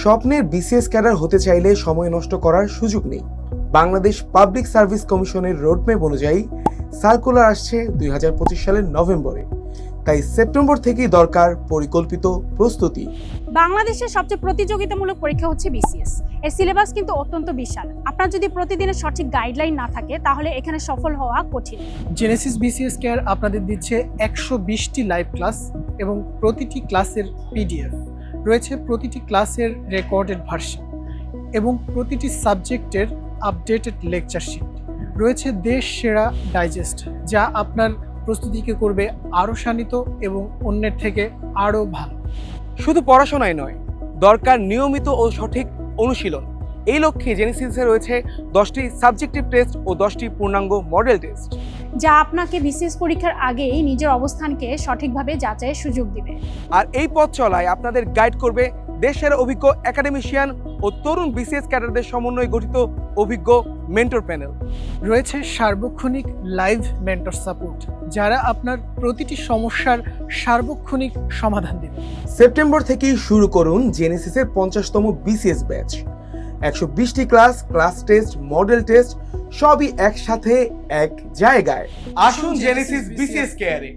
স্বপ্নের BCS cadre হতে চাইলে সময় নষ্ট করার সুযোগ নেই। বাংলাদেশ পাবলিক সার্ভিস কমিশনের রোডম্যাপ অনুযায়ী সার্কুলার আসছে দুই হাজার পঁচিশ সালের নভেম্বরে। তাই সেপ্টেম্বর থেকেই দরকার পরিকল্পিত প্রস্তুতি। বাংলাদেশের সবচেয়ে প্রতিযোগিতামূলক পরীক্ষা হচ্ছে বিসিএস এর সিলেবাস কিন্তু অত্যন্ত বিশাল। আপনার যদি প্রতিদিনের সঠিক গাইডলাইন না থাকে তাহলে এখানে সফল হওয়া কঠিন। জেনেসিস বিসিএস কেয়ার আপনাদের দিচ্ছে একশো বিশটি লাইভ ক্লাস এবং প্রতিটি ক্লাসের পিডিএফ রয়েছে প্রতিটি ক্লাসের রেকর্ডেড ভার্সন এবং প্রতিটি সাবজেক্টের আপডেটেড লেকচার শিট। রয়েছে দেশ সেরা ডাইজেস্ট, যা আপনার প্রস্তুতিকে করবে আরও শানিত এবং অন্যের থেকে আরও ভালো। শুধু পড়াশোনায় নয়, দরকার নিয়মিত ও সঠিক অনুশীলন। এই লক্ষ্যে জেনেসিসে রয়েছে দশটি সাবজেক্টিভ টেস্ট ও দশটি পূর্ণাঙ্গ মডেল টেস্ট। যা আপনাকে বিসিএস পরীক্ষার আগেই নিজের অবস্থানকে সঠিকভাবে যাচাইয়ের সুযোগ দিবে। আর এই পথ চলায় আপনাদের গাইড করবে দেশের অভিজ্ঞ একাডেমিশিয়ান ও তরুণ বিসিএস ক্যাডারদের সমন্বয়ে গঠিত অভিজ্ঞ মেন্টর প্যানেল রয়েছে সার্বক্ষণিক লাইভ মেন্টর সাপোর্ট যারা আপনার প্রতিটি সমস্যার সার্বক্ষণিক সমাধান দেবে। সেপ্টেম্বর থেকেই শুরু করুন জেনেসিসের পঞ্চাশতম বিসিএস ব্যাচ একশো বিশটি class class test model test সবই একসাথে এক জায়গায়। আসুন জেনেসিস বিসিএস কেয়ারে